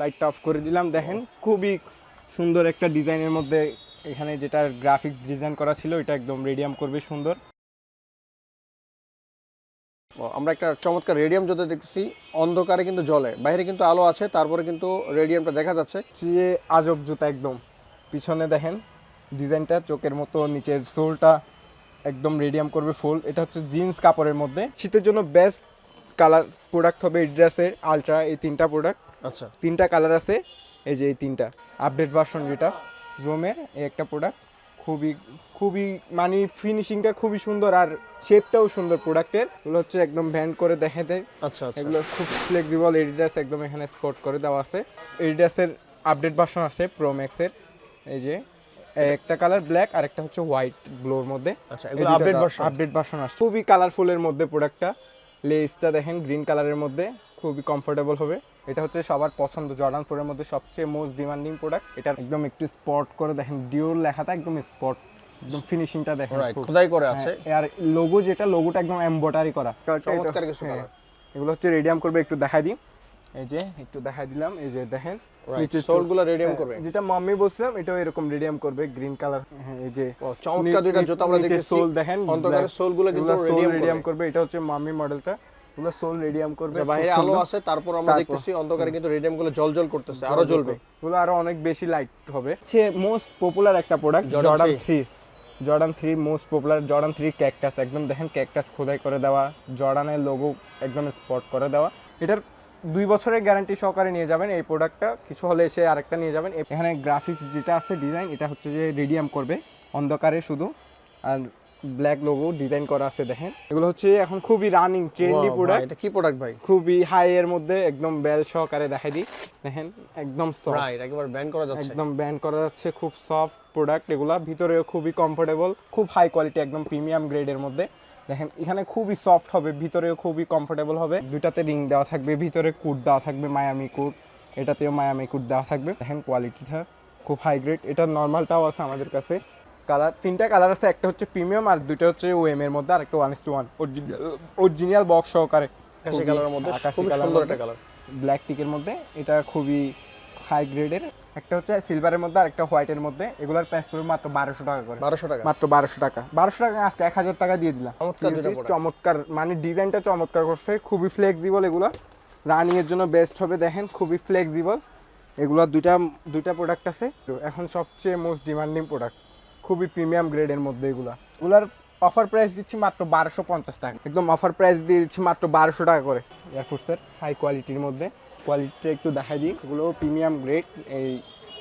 লাইটটা অফ করে দিলাম দেখেন। খুবই সুন্দর একটা ডিজাইনের মধ্যে এখানে যেটা গ্রাফিক্স ডিজাইন করা ছিল এটা একদম রেডিয়াম করবে সুন্দর। ও, আমরা একটা চমৎকার রেডিয়াম যদি দেখছি অন্ধকারে কিন্তু জলে বাইরে কিন্তু আলো আছে তারপরে কিন্তু রেডিয়ামটা দেখা যাচ্ছে। যে আজব জুতা একদম। পিছনে দেখেন ডিজাইনটা চোখের মতো নিচের সোলটা একদম রেডিয়াম করবে ফুল এটা হচ্ছে জিন্স কাপড়ের মধ্যে। শীতের জন্য বেস্ট কালার প্রোডাক্ট হবে এডিডাসের আলট্রা এই তিনটা প্রোডাক্ট। আচ্ছা। তিনটা কালার আছে এই যে এই তিনটা। আপডেট ভার্সন যেটা জোমের এই একটা প্রোডাক্ট। খুবই খুবই মানে ফিনিশিংটা খুবই সুন্দর আর শেপটাও সুন্দর প্রোডাক্টের। এগুলো হচ্ছে একদম ব্যান্ড করে দেখে দেয়। আচ্ছা আচ্ছা। এগুলো খুব ফ্লেক্সিবল এডিডাস একদম এখানে স্পট করে দেওয়া আছে। এডিডাসের আপডেট ভার্সন আছে প্রো ম্যাক্সের এই যে একটা কালার ব্ল্যাক আর একটা হচ্ছে হোয়াইট ব্লোর মধ্যে। আচ্ছা এগুলো আপডেট ভার্সন আপডেট ভার্সন আসছে খুবই কালারফুলের মধ্যে প্রোডাক্টটা। লেসটা দেখেন গ্রিন কালারের মধ্যে খুবই কমফোর্টেবল হবে। এটা হচ্ছে সবার পছন্দ জর্ডান ফোরের মধ্যে সবচেয়ে মোস্ট ডিমান্ডিং প্রোডাক্ট এটা একদম একটু স্পট করে দেখেন ডিওর লেখাটা একদম স্পট একদম ফিনিশিংটা দেখেন খোদাই করে আছে। হ্যাঁ, আর লোগো যেটা লোগোটা একদম এমব্রয়ডারি করা। চমৎকার কিছু হ্যাঁ, এগুলো হচ্ছে রেডিয়াম করবে একটু দেখাই দিই। এই যে একটু দেখাই দিলাম এই যে দেখেন। নিচের সোলগুলো রেডিয়াম হ্যাঁ, করবে। যেটা মাম্মি বলছিলাম এটাও এরকম রেডিয়াম করবে গ্রিন কালার হ্যাঁ এই যে চমৎকার দুইটা জুতা আমরা দেখতেছি সোল দেখেন অন্ধকারে সোলগুলো কিন্তু রেডিয়াম রেডিয়াম করবে। করবে এটা হচ্ছে মাম্মি মডেলটা এগুলো সোল রেডিয়াম করবে আচ্ছা, বাইরে আলো আছে তারপর আমরা দেখতেছি অন্ধকারে কিন্তু রেডিয়ামগুলো জল জল করতেছে আরও জ্বলবে। এগুলো আরও অনেক বেশি লাইট হবে। হচ্ছে মোস্ট পপুলার একটা product Jordan 3 three Jordan three most popular Jordan three cactus একদম দেখেন ক্যাকটাস খোদাই করে দেওয়া জর্ডানের লোগো একদম স্পট করে দেওয়া। এটার দুই বছরের গ্যারান্টি সহকারে নিয়ে যাবেন এই প্রোডাক্টটা। কিছু হলে এসে আরেকটা নিয়ে যাবেন। এখানে গ্রাফিক্স যেটা আছে ডিজাইন এটা হচ্ছে যে রেডিয়াম করবে অন্ধকারে শুধু। আর ব্ল্যাক লোগো ডিজাইন করা আছে দেখেন। এগুলো হচ্ছে এখন খুবই রানিং ট্রেন্ডি প্রোডাক্ট এটা কি প্রোডাক্ট ভাই? খুবই হাই এর মধ্যে একদম বেল সহকারে দেখাই দিই। দেখেন একদম সফট রাইট একবার ব্যান করা যাচ্ছে। একদম ব্যান্ড করা যাচ্ছে খুব সফট প্রোডাক্ট এগুলা ভিতরেও খুবই কমফোর্টেবল খুব হাই কোয়ালিটি একদম প্রিমিয়াম গ্রেডের মধ্যে। দেখেন এখানে খুবই সফট হবে ভিতরেও খুবই কমফোর্টেবল হবে। দুটাতে রিং দেওয়া থাকবে ভিতরে কুট দেওয়া থাকবে মায়ামি কুট এটাতেও মায়ামি কুট দেওয়া থাকবে। দেখেন কোয়ালিটিটা খুব হাই গ্রেড এটা নর্মালটাও আছে আমাদের কাছে। কালার তিনটা কালার আছে একটা হচ্ছে প্রিমিয়াম আর দুইটা হচ্ছে ওএম এর মধ্যে আর একটা one is to one original box সহকারে। আকাশি কালারের মধ্যে আকাশি কালার ব্ল্যাক টিকের মধ্যে। এটা খুবই হাই গ্রেডের একটা হচ্ছে সিলভারের মধ্যে আর একটা হোয়াইটের মধ্যে। এগুলোর প্রাইস পড়বে মাত্র বারোশো টাকা করে। বারোশো টাকা? মাত্র বারোশো টাকা। বারোশো টাকা আজকে এক হাজার টাকা দিয়ে দিলাম। চমৎকার মানে ডিজাইনটা চমৎকার করছে খুবই ফ্লেক্সিবল এগুলো। রানিং এর জন্য বেস্ট হবে দেখেন খুবই ফ্লেক্সিবল এগুলো দুইটা দুইটা প্রোডাক্ট আছে। তো এখন সবচেয়ে মোস্ট ডিমান্ডিং প্রোডাক্ট খুবই প্রিমিয়াম গ্রেডের মধ্যে এগুলো। এগুলার অফার প্রাইস দিচ্ছি মাত্র বারোশো পঞ্চাশ টাকা। একদম অফার প্রাইস দিয়ে দিচ্ছি মাত্র বারোশো টাকা করে। এয়ারফোর্সের হাই কোয়ালিটির মধ্যে। কোয়ালিটিটা একটু দেখাই দিই। এগুলো প্রিমিয়াম গ্রেড এই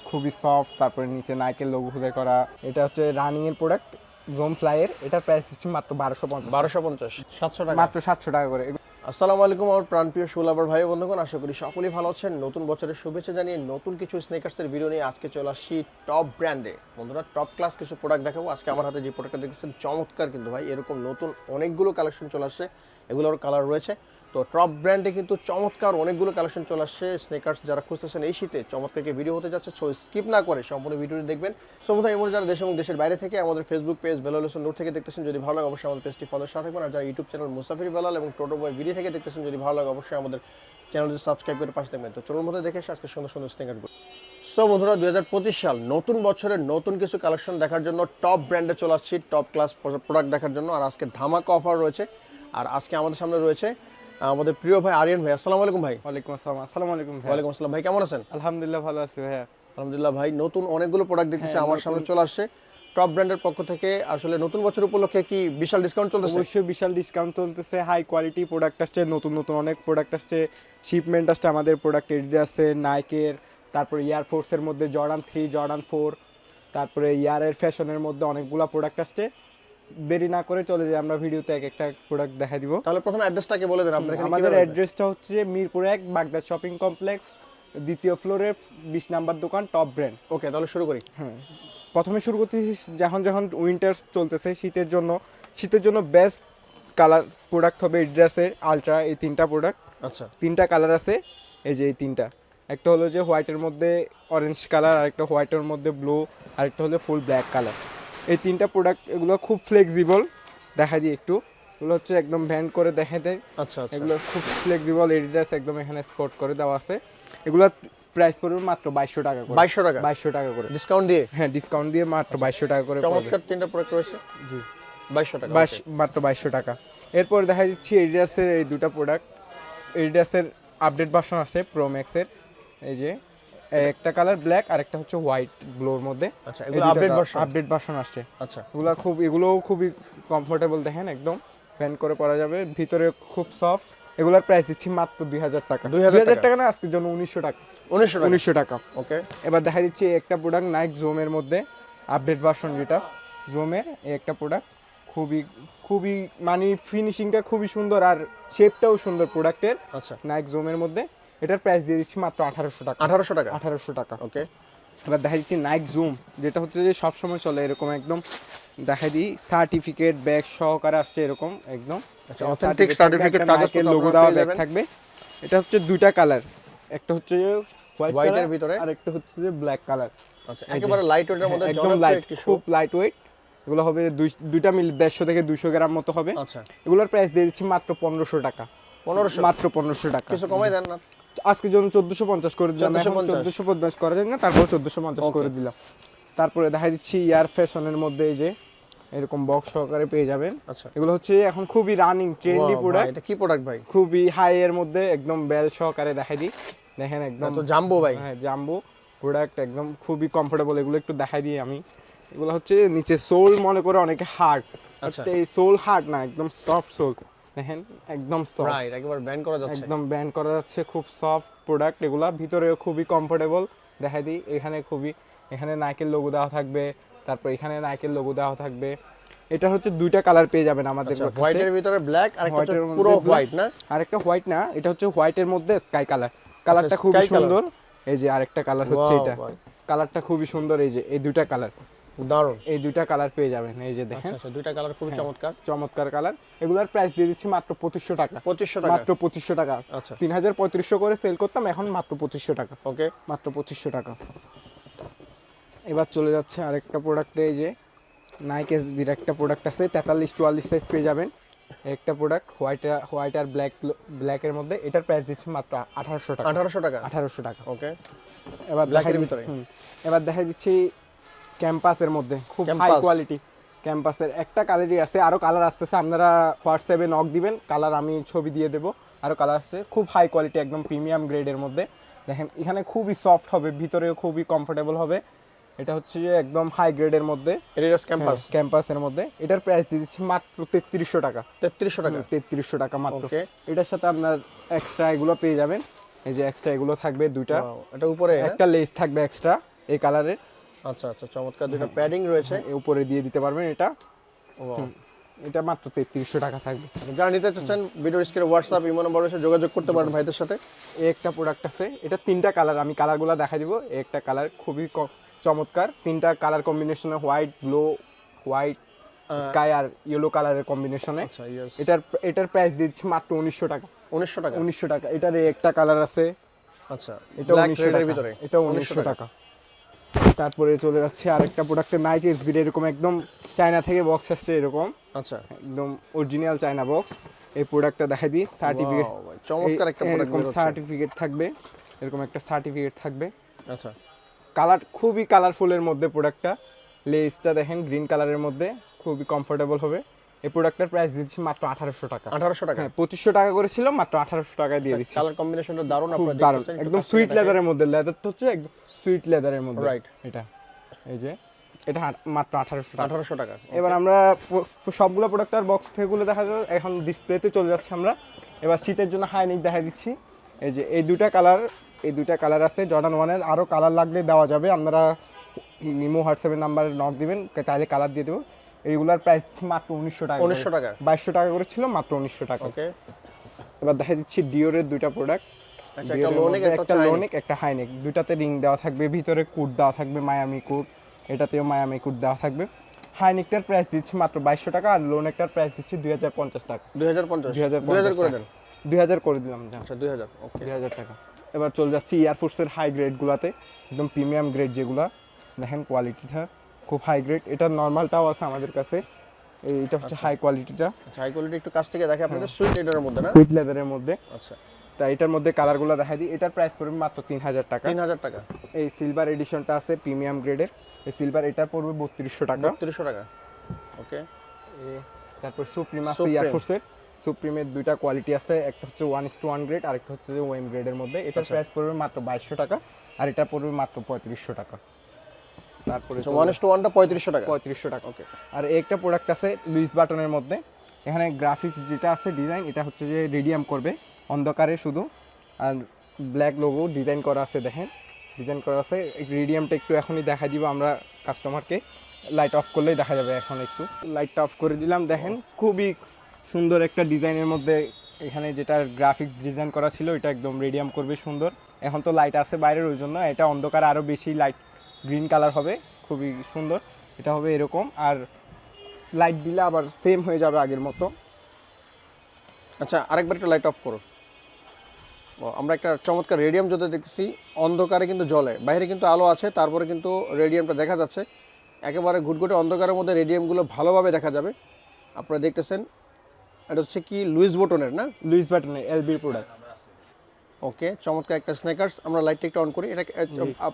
খুবই সফট তারপরে নিচে নাইকের লোগো খুদে করা। এটা হচ্ছে রানিং এর প্রোডাক্ট জোম ফ্লাইয়ের এটার প্রাইস দিচ্ছি মাত্র বারোশো পঞ্চাশ। বারোশো পঞ্চাশ। সাতশো টাকা। মাত্র সাতশো টাকা করে। আসসালামু আলাইকুম আমার প্রাণপ্রিয় সুলাভার ভাই বন্ধুগণ আশা করি সকলেই ভালো আছেন। নতুন বছরের শুভেচ্ছা জানিয়ে নতুন কিছু স্নেকার্সের ভিডিও নিয়ে আজকে চলে আসছি টপ ব্র্যান্ডে বন্ধুরা টপ ক্লাস কিছু প্রোডাক্ট দেখাবো। আজকে আমার হাতে যে প্রোডাক্টটা দেখছেন চমৎকার কিন্তু ভাই। এরকম নতুন অনেকগুলো কালেকশন চলে আসছে। এগুলোর কালার রয়েছে। তো টপ ব্র্যান্ডে কিন্তু চমৎকার অনেকগুলো কালেকশন চলে আসছে। স্নেকার্স যারা খুঁজতেছেন এই শীতে চমৎকার একটি ভিডিও হতে যাচ্ছে সো স্কিপ না করে সম্পূর্ণ ভিডিওটি দেখবেন। সমুদ্র এমন যারা দেশ এবং দেশের বাইরে থেকে আমাদের ফেসবুক পেজ ভেলোলেশন নোট থেকে দেখতেছেন, যদি ভালো লাগে অবশ্যই আমাদের পেজটি ফলোর সাথে থাকবেন। আর যারা ইউটিউব চ্যানেল মুসাফির বেলাল এবং টোটো বয় ভিডিও থেকে দেখতেছেন, যদি ভালো লাগে অবশ্যই আমাদের চ্যানেলটি সাবস্ক্রাইব করে পাশে থাকবেন। তো চলুন মধ্যে দেখে আজকে সুন্দর সুন্দর স্নেকারগুলো সো বন্ধুরা, দুই হাজার পঁচিশ সাল নতুন বছরের নতুন কিছু কালেকশন দেখার জন্য টপ ব্র্যান্ডে চলে আসছি। টপ ক্লাস প্রোডাক্ট দেখার জন্য। আর আজকে ধামাকা অফার রয়েছে। আর আজকে আমাদের সামনে রয়েছে আমাদের প্রিয় ভাই আরিয়ান ভাই আসসালামু আলাইকুম ভাই। ওয়ালাইকুম আসসালাম আসসালামু আলাইকুম ভাই ওয়ালাইকুম আসসালাম ভাই কেমন আছেন? আলহামদুলিল্লাহ ভালো আছি ভাইয়া। আলহামদুলিল্লাহ ভাই নতুন অনেকগুলো প্রোডাক্ট দেখতেছি হ্যাঁ, আমার সামনে চলে আসছে। টপ ব্র্যান্ডের পক্ষ থেকে আসলে নতুন বছর উপলক্ষে কি বিশাল ডিসকাউন্ট চলতেছে? অবশ্যই বিশাল ডিসকাউন্ট চলতেছে হাই কোয়ালিটি প্রোডাক্ট আসছে নতুন নতুন অনেক প্রোডাক্ট আসছে। শিপমেন্ট আসছে আমাদের প্রোডাক্ট আছে নাইকের তারপরে এয়ারফোর্সের মধ্যে জর্ডান থ্রি জর্ডান ফোর তারপরে ইয়ারের ফ্যাশনের মধ্যে অনেকগুলো প্রোডাক্ট আসছে। দেরি না করে চলে যাই আমরা ভিডিওতে এক একটা প্রোডাক্ট দেখা দিব। তাহলে প্রথমে অ্যাড্রেসটাকে বলে দেন? এখানে আমাদের অ্যাড্রেসটা হচ্ছে মিরপুর এক বাগদা শপিং কমপ্লেক্স দ্বিতীয় ফ্লোরে বিশ নাম্বার দোকান টপ ব্র্যান্ড ওকে তাহলে শুরু করি। হ্যাঁ। প্রথমে শুরু করতেছি যখন যখন উইন্টার চলতেছে শীতের জন্য শীতের জন্য বেস্ট কালার প্রোডাক্ট হবে এডিডাসের আলট্রা এই তিনটা প্রোডাক্ট আচ্ছা। তিনটা কালার আছে এই যে এই তিনটা। একটা হলো যে হোয়াইটের মধ্যে অরেঞ্জ কালার আরেকটা হোয়াইটের মধ্যে ব্লু আরেকটা হলো ফুল ব্ল্যাক কালার এই তিনটা প্রোডাক্ট এগুলো খুব ফ্লেক্সিবল দেখা দিই একটু। এগুলো হচ্ছে একদম ব্যান্ড করে দেখা দেয়। আচ্ছা আচ্ছা। এগুলো খুব ফ্লেক্সিবল এডিডাস একদম এখানে স্পট করে দেওয়া আছে। এগুলো প্রাইস পড়বে মাত্র বাইশশো টাকা করে। বাইশশো টাকা? বাইশশো টাকা করে। ডিসকাউন্ট দিয়ে? হ্যাঁ ডিসকাউন্ট দিয়ে মাত্র বাইশশো টাকা করে চমৎকার তিনটা প্রোডাক্ট রয়েছে? জি। বাইশশো টাকা বাইশ মাত্র বাইশশো টাকা। এরপর দেখা যাচ্ছে এডিডাসের এই দুটো প্রোডাক্ট এডিডাসের আপডেট ভার্সন আছে প্রো ম্যাক্সের এই যে একটা কালার ব্ল্যাক আর একটা হচ্ছে হোয়াইট ব্লোর মধ্যে। আচ্ছা এগুলো আপডেট ভার্সন আপডেট ভার্সন আসছে। আচ্ছা। এগুলো খুব এগুলোও খুবই কমফোর্টেবল দেখেন একদম ফ্যান করে পরা যাবে। ভিতরে খুব সফট এগুলোর প্রাইস দিচ্ছি মাত্র দুই হাজার টাকা। 2000 দুই হাজার টাকা? না আজকের জন্য উনিশশো টাকা। উনিশশো টাকা? উনিশশো টাকা। ওকে এবার দেখা দিচ্ছি একটা প্রোডাক্ট নাইক জোমের মধ্যে। আপডেট ভার্সন যেটা জোমের এই একটা প্রোডাক্ট খুবই খুবই মানে ফিনিশিংটা খুবই সুন্দর আর শেপটাও সুন্দর প্রোডাক্টের আচ্ছা। নাইক জোমের মধ্যে। এটার প্রাইস দিয়ে দিচ্ছি মাত্র আঠারোশো টাকা। আঠারোশো টাকা? আঠারোশো টাকা। ওকে এবার দেখা দিচ্ছি নাইক জুম যেটা হচ্ছে যে সবসময় চলে এরকম একদম দেখা দিই সার্টিফিকেট ব্যাগ সহকারে আসছে এরকম একদম। আচ্ছা, লোগো দেওয়া ব্যাগ থাকবে। এটা হচ্ছে দুইটা কালার একটা হচ্ছে হোয়াইট White ভিতরে? আর একটা হচ্ছে যে ব্ল্যাক কালার আচ্ছা একেবারে লাইট ওয়েটের মধ্যে একদম লাইট একটি খুব লাইট ওয়েট এগুলো হবে দুইটা মিল দেড়শো থেকে দুশো গ্রাম মতো হবে। আচ্ছা। এগুলোর প্রাইস দিয়ে দিচ্ছি মাত্র পনেরোশো টাকা। পনেরোশো। মাত্র পনেরোশো টাকা। কিছু কমাই দেন না। আজকে যখন চোদ্দশো পঞ্চাশ করে দিলাম চোদ্দশো পঞ্চাশ। করা যায় না তারপর চোদ্দশো পঞ্চাশ করে দিলাম। তারপরে দেখা দিচ্ছি ইয়ার ফ্যাশনের মধ্যে এই যে এরকম বক্স সহকারে পেয়ে যাবেন। আচ্ছা। এগুলো হচ্ছে এখন খুবই রানিং ট্রেন্ডি প্রোডাক্ট এটা কি প্রোডাক্ট ভাই? খুবই হাই এর মধ্যে একদম বেল সহকারে দেখাই দিই। দেখেন একদম তো জাম্বো ভাই। হ্যাঁ জাম্বো প্রোডাক্ট একদম খুবই কমফোর্টেবল এগুলো একটু দেখাই দিই আমি। এগুলো হচ্ছে নিচে সোল মনে করে অনেকে হার্ড আচ্ছা। এই সোল হার্ড না একদম সফট সোল দেখেন একদম সফট রাইট একবার ব্যান করা যাচ্ছে। একদম ব্যান্ড করা যাচ্ছে খুব সফট প্রোডাক্ট এগুলা। ভিতরেও খুবই কমফোর্টেবল দেখাই দিই এখানে খুবই এখানে নাইকের লোগো দেওয়া থাকবে তারপর এখানে নাইকের লোগো দেওয়া থাকবে। এটা হচ্ছে দুইটা কালার পেয়ে যাবেন আমাদের আচ্ছা কাছে হোয়াইটের ভিতরে ব্ল্যাক আর একটা পুরো হোয়াইট না? আরেকটা হোয়াইট না এটা হচ্ছে হোয়াইটের মধ্যে স্কাই কালার কালারটা খুবই সুন্দর। এই যে আরেকটা কালার হচ্ছে এটা। কালারটা খুবই সুন্দর এই যে এই দুইটা কালার দারুণ। এই দুইটা কালার পেয়ে যাবেন এই যে দেখেন। আচ্ছা আচ্ছা দুইটা কালার খুবই হ্যাঁ। চমৎকার। চমৎকার কালার এগুলার প্রাইস দিয়ে দিচ্ছি মাত্র পঁচিশশো টাকা। পঁচিশশো টাকা। মাত্র পঁচিশশো টাকা। আচ্ছা। তিন হাজার পঁয়ত্রিশশো করে সেল করতাম এখন মাত্র পঁচিশশো টাকা। ওকে মাত্র পঁচিশশো টাকা। এবার চলে যাচ্ছে আরেকটা প্রোডাক্টে এই যে নাইক এসবির একটা প্রোডাক্ট আছে তেতাল্লিশ চুয়াল্লিশ সাইজ পেয়ে যাবেন। একটা প্রোডাক্ট হোয়াইট হোয়াইট আর ব্ল্যাক ব্ল্যাকের মধ্যে এটার প্রাইস দিচ্ছি মাত্র আঠারোশো টাকা। আঠারোশো টাকা। আঠারোশো টাকা। ওকে এবার এর ভিতরে? এবার দেখা দিচ্ছি ক্যাম্পাসের মধ্যে খুব হাই কোয়ালিটি ক্যাম্পাসের। একটা কালারই আছে আরও কালার আসতেছে আপনারা হোয়াটসঅ্যাপে নক দিবেন কালার আমি ছবি দিয়ে দেবো আরও কালার আসছে। খুব হাই কোয়ালিটি একদম প্রিমিয়াম গ্রেডের মধ্যে। দেখেন এখানে খুবই সফট হবে ভিতরেও খুবই কমফোর্টেবল হবে। এটা হচ্ছে যে একদম হাই গ্রেডের মধ্যে। ক্যাম্পাস ক্যাম্পাসের মধ্যে। এটার প্রাইস দিয়ে দিচ্ছি মাত্র তেত্রিশশো টাকা। তেত্রিশশো টাকা? তেত্রিশশো টাকা মাত্র। ওকে এটার সাথে আপনার এক্সট্রা এগুলো পেয়ে যাবেন। এই যে এক্সট্রা এগুলো থাকবে দুইটা। এটা উপরে একটা লেস থাকবে এক্সট্রা এই কালারের আচ্ছা আচ্ছা চমৎকার দুটো প্যাডিং রয়েছে। উপরে দিয়ে দিতে পারবেন এটা। এটা মাত্র তেত্রিশশো টাকা থাকবে। যারা নিতে চাচ্ছেন ভিডিও স্ক্রিনে হোয়াটসঅ্যাপ ইমো নম্বর রয়েছে যোগাযোগ করতে পারেন ভাইদের সাথে। একটা প্রোডাক্ট আছে। এটা তিনটা কালার আমি কালারগুলো দেখা দিব। একটা কালার খুবই চমৎকার। তিনটা কালার কম্বিনেশনে হোয়াইট ব্লু হোয়াইট স্কাই আর ইয়েলো কালারের কম্বিনেশনে আচ্ছা এটার এটার প্রাইস দিচ্ছি মাত্র উনিশশো টাকা। উনিশশো টাকা? উনিশশো টাকা। এটার একটা কালার আছে। আচ্ছা এটা উনিশশো টাকা। ভিতরে? এটা উনিশশো টাকা। তারপরে চলে যাচ্ছে আরেকটা প্রোডাক্টের নাইক এসবির এরকম একদম চায়না থেকে বক্স আসছে এরকম। আচ্ছা। একদম অরিজিনাল চায়না বক্স এই প্রোডাক্টটা দেখাই দিই সার্টিফিকেট চমৎকার একটা প্রোডাক্ট এরকম সার্টিফিকেট থাকবে এরকম একটা সার্টিফিকেট থাকবে। আচ্ছা। কালার খুবই কালারফুলের মধ্যে প্রোডাক্টটা লেসটা দেখেন গ্রিন কালারের মধ্যে খুবই কমফোর্টেবল হবে। এই প্রোডাক্টের প্রাইস দিচ্ছি মাত্র আঠারোশো টাকা। আঠারোশো টাকা? হ্যাঁ পঁচিশশো টাকা করেছিল মাত্র আঠারোশো টাকায় দিয়ে দিচ্ছি। কালার কম্বিনেশনটা দারুণ আপনারা দারুণ। একদম সুইট লেদারের মধ্যে লেদার তো হচ্ছে একদম সুইট লেদারের মধ্যে। Right. এটা। এই যে। এটা মাত্র আঠারোশো আঠারোশো টাকা এবার আমরা সবগুলো প্রোডাক্ট আর বক্স থেকেগুলো দেখা যাবে। এখন ডিসপ্লেতে চলে যাচ্ছে আমরা। এবার শীতের জন্য হাইনিক দেখা দিচ্ছি। এই যে এই দুটা কালার এই দুটা কালার আছে। জর্ডান ওয়ানের আরও কালার লাগলে দেওয়া যাবে। আপনারা নিমো হোয়াটসঅ্যাপের নাম্বারে নক দিবেন। তাহলে কালার দিয়ে দেবো। এইগুলার প্রাইস মাত্র উনিশশো টাকা উনিশশো টাকা। বাইশশো টাকা করে ছিল মাত্র উনিশশো টাকা। ওকে এবার দেখা দিচ্ছি ডিওরের দুইটা প্রোডাক্ট একটা লোনিক একটা একটা হচ্ছে লোনিক একটা হাইনেক দুইটাতে রিং দেওয়া থাকবে ভিতরে কুট দেওয়া থাকবে মায়ামি কুট এটাতেও মায়ামি কুট দেওয়া থাকবে। হাইনেকটার প্রাইস দিচ্ছি মাত্র বাইশশো টাকা আর লোনেকটার প্রাইস দিচ্ছি দুই হাজার পঞ্চাশ টাকা। দুই হাজার পঞ্চাশ? দুই হাজার দুই হাজার করে দেন? দুই হাজার করে দিলাম আচ্ছা দুই হাজার ওকে দুই হাজার টাকা। এবার চলে যাচ্ছি এয়ারফোর্সের হাই গ্রেডগুলোতে একদম প্রিমিয়াম গ্রেড যেগুলা। দেখেন কোয়ালিটিটা খুব হাই গ্রেড এটা নর্মালটাও আছে আমাদের কাছে। এইটা হচ্ছে হাই কোয়ালিটিটা আচ্ছা হাই কোয়ালিটি একটু কাছ থেকে দেখে আপনাদের সুইট লেদারের মধ্যে না? হুইট লেদারের মধ্যে। আচ্ছা। তা এটার মধ্যে কালারগুলো দেখা দিই। এটার প্রাইস পড়বে মাত্র তিন হাজার টাকা। তিন হাজার টাকা। এই সিলভার এডিশনটা আছে প্রিমিয়াম গ্রেডের এই সিলভার এটা পড়বে বত্রিশশো টাকা। বত্রিশশো টাকা। ওকে তারপর সুপ্রিম আছে। এয়ারফোর্সের সুপ্রিমের দুইটা কোয়ালিটি আছে। একটা হচ্ছে one is to one grade আর একটা হচ্ছে ওয়েম গ্রেডের মধ্যে। এটার আচ্ছা। প্রাইস পড়বে মাত্র বাইশশো টাকা। আর এটা পড়বে মাত্র পঁয়ত্রিশশো টাকা। তারপরে ওয়ান টু ওয়ানটা পঁয়ত্রিশশো টাকা। পঁয়ত্রিশশো টাকা। ওকে আর একটা প্রোডাক্ট আছে লুইস বাটনের মধ্যে। এখানে গ্রাফিক্স যেটা আছে ডিজাইন এটা হচ্ছে যে রেডিয়াম করবে। অন্ধকারে শুধু। আর ব্ল্যাক লোগো ডিজাইন করা আছে দেখেন। ডিজাইন করা আছে। রেডিয়ামটা একটু এখনই দেখা দিব আমরা কাস্টমারকে লাইট অফ করলেই দেখা যাবে এখন একটু। লাইটটা অফ করে দিলাম, দেখেন। খুবই সুন্দর একটা ডিজাইনের মধ্যে এখানে যেটা গ্রাফিক্স ডিজাইন করা ছিল এটা একদম রেডিয়াম করবে সুন্দর। এখন তো লাইট আছে বাইরের, ওই জন্য এটা অন্ধকার আরও বেশি লাইট গ্রিন কালার হবে। খুবই সুন্দর। এটা হবে এরকম। আর লাইট দিলে আবার সেম হয়ে যাবে আগের মতো। আচ্ছা আরেকবার একটা লাইট অফ করো। আমরা একটা চমৎকার রেডিয়াম যদি দেখছি অন্ধকারে কিন্তু জলে বাইরে কিন্তু আলো আছে তারপরে কিন্তু রেডিয়ামটা দেখা যাচ্ছে। একেবারে ঘুটঘুটে অন্ধকারের মধ্যে রেডিয়ামগুলো ভালোভাবে দেখা যাবে। আপনারা দেখতেছেন এটা হচ্ছে কি লুইস বোটনের না? লুইস বাটনের এলবির প্রোডাক্ট। ওকে চমৎকার একটা স্নেকার্স আমরা লাইটটা একটু অন করি। এটা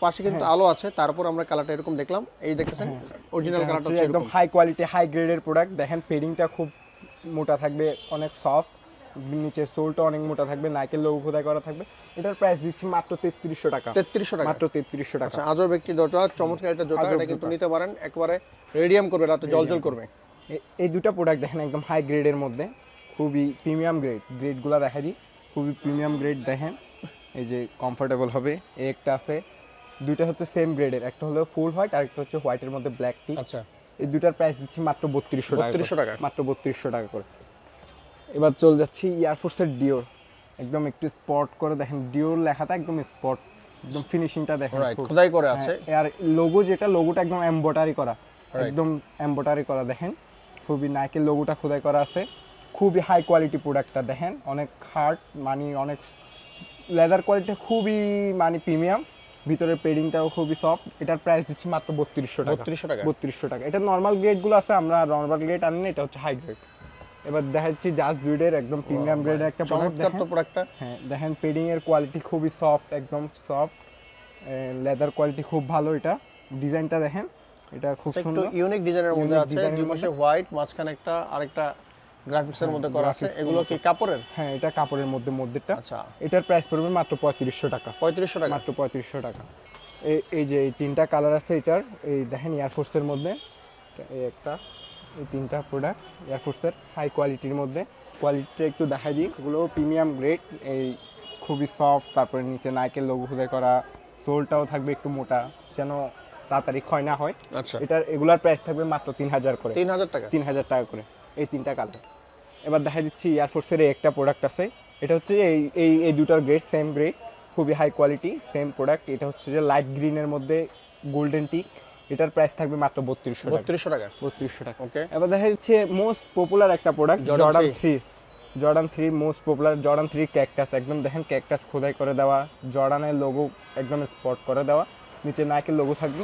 পাশে কিন্তু আলো আছে তারপর আমরা কালারটা এরকম দেখলাম। এই দেখতেছেন অরিজিনাল কালারটা হচ্ছে একদম হাই কোয়ালিটি হাই গ্রেডের প্রোডাক্ট দেখেন পেডিংটা খুব মোটা থাকবে অনেক সফট নিচে সোলটা অনেক মোটা থাকবে নাইকেল লোগো খোদাই করা থাকবে। এটার প্রাইস দিচ্ছি মাত্র তেত্রিশশো টাকা। তেত্রিশশো টাকা? মাত্র তেত্রিশশো টাকা। আচ্ছা আজও ব্যক্তি জোটা চমৎকার একটা জোটা এটা কিন্তু নিতে পারেন একবারে রেডিয়াম করবে রাতে জল জল করবে। এই দুটো প্রোডাক্ট দেখেন একদম হাই গ্রেডের মধ্যে খুবই প্রিমিয়াম গ্রেড গ্রেডগুলো দেখা দিই খুবই প্রিমিয়াম গ্রেড দেখেন এই যে কমফোর্টেবল হবে। এই একটা আছে দুইটা হচ্ছে সেম গ্রেডের একটা হলো ফুল হোয়াইট আর একটা হচ্ছে হোয়াইটের মধ্যে ব্ল্যাক টি। আচ্ছা। এই দুটার প্রাইস দিচ্ছি মাত্র বত্রিশশো টাকা 3200 টাকা। মাত্র বত্রিশশো টাকা করে। এবার চলে যাচ্ছি এয়ারফোর্সের ডিওর একদম একটু স্পট করে দেখেন ডিওর লেখাটা একদম স্পট একদম ফিনিশিংটা দেখেন খোদাই করে আছে। হ্যাঁ, আর লোগো যেটা লোগোটা একদম এমব্রয়ডারি করা। একদম এমব্রয়ডারি করা দেখেন। খুবই নাইকের লোগোটা খোদাই করা আছে। খুবই হাই কোয়ালিটি প্রোডাক্টটা দেখেন। অনেক হার্ড মানে অনেক লেদার কোয়ালিটি খুবই মানে প্রিমিয়াম ভিতরের পেডিংটাও খুবই সফট এটার প্রাইস দিচ্ছি মাত্র বত্রিশশো টাকা। 3200 টাকা? বত্রিশশো টাকা। এটা নর্মাল গ্রেডগুলো আছে আমরা নর্মাল গ্রেড আনি না এটা হচ্ছে হাই গ্রেড এবার দেখা যাচ্ছে জাস্ট ব্রিডের একদম প্রিমিয়াম গ্রেডের একটা প্রোডাক্ট তো প্রোডাক্টটা হ্যাঁ দেখেন পেডিং এর কোয়ালিটি খুবই সফট একদম সফট লেদার কোয়ালিটি খুব ভালো এটা। ডিজাইনটা দেখেন এটা খুব একটু সুন্দর। ইউনিক ডিজাইনের মধ্যে আছে দুই পাশে হোয়াইট মাঝখানে একটা আরেকটা গ্রাফিক্সের মধ্যে করা আছে। এগুলো কি কাপড়ের? হ্যাঁ এটা কাপড়ের মধ্যে মধ্যেটা আচ্ছা। এটার প্রাইস পড়বে মাত্র পঁয়ত্রিশশো টাকা। পঁয়ত্রিশশো টাকা। মাত্র পঁয়ত্রিশশো টাকা। এই এই যে এই তিনটা কালার আছে এটার এই দেখেন এয়ারফোর্সের মধ্যে। এই একটা। এই তিনটা প্রোডাক্ট এয়ারফোর্সের হাই কোয়ালিটির মধ্যে। কোয়ালিটিটা একটু দেখাই দিই। এগুলো প্রিমিয়াম গ্রেড এই খুবই সফট তারপরে নিচে নাইকের লোগো খুদে করা। সোলটাও থাকবে একটু মোটা যেন তাড়াতাড়ি ক্ষয় না হয়। আচ্ছা। এটার এগুলার প্রাইস থাকবে মাত্র তিন হাজার করে। তিন হাজার টাকা? তিন হাজার টাকা করে। এই তিনটা কালার এবার দেখা দিচ্ছি এয়ারফোর্সের এই একটা প্রোডাক্ট আছে। এটা হচ্ছে এই এই এই দুটার গ্রেড সেম গ্রেড খুবই হাই কোয়ালিটি সেম প্রোডাক্ট এটা হচ্ছে যে লাইট গ্রিনের মধ্যে গোল্ডেন টিক এটার প্রাইস থাকবে মাত্র বত্রিশশো টাকা। বত্রিশশো টাকা? বত্রিশশো টাকা। ওকে এবার দেখা যাচ্ছে মোস্ট পপুলার একটা product Jordan 3 three Jordan three most popular Jordan three cactus একদম দেখেন ক্যাকটাস খোদাই করে দেওয়া জর্ডানের লোগো একদম স্পট করে দেওয়া। নিচে নাইকের লোগো থাকবে।